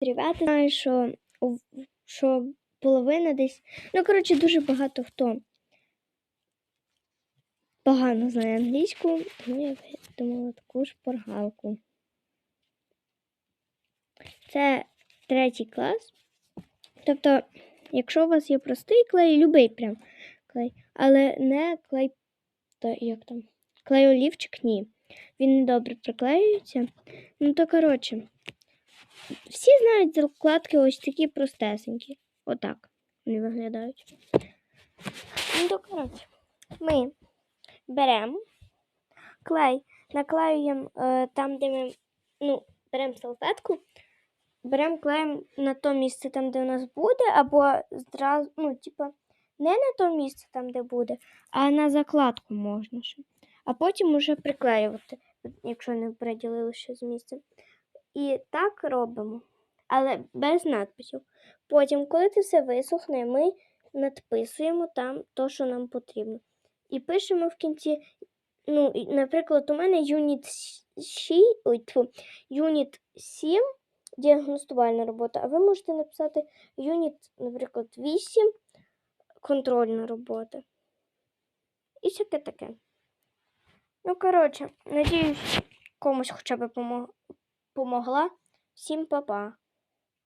Ребята, знаю, що, що половина десь. Ну, коротше, дуже багато хто погано знає англійську, тому я придумала таку шпаргалку. Це третій клас. Тобто, якщо у вас є простий клей, любий прям клей, але не клей, то як там? Клей олівчик, ні. Він недобре приклеюється. Ну, то коротше, всі знають закладки ось такі простесенькі. Отак вони виглядають. Ну, коротше, ми беремо клей, наклеюємо е, там, де ми ну, беремо салфетку, беремо клеєм на то місце, там, де у нас буде, або зразу, ну, типа, не на то місце, там, де буде, а на закладку можна ще. А потім уже приклеювати, якщо не приділили ще з місцем. І так робимо, але без надписів. Потім, коли це все висохне, ми надписуємо там то, що нам потрібно. І пишемо в кінці, ну, наприклад, у мене юніт 6, ой, тьфу, юніт 7 діагностувальна робота, а ви можете написати юніт, наприклад, 8 контрольна робота. І всяке таке. Ну, коротше, надіюсь, комусь хоча б помо- помогла. Всім па-па.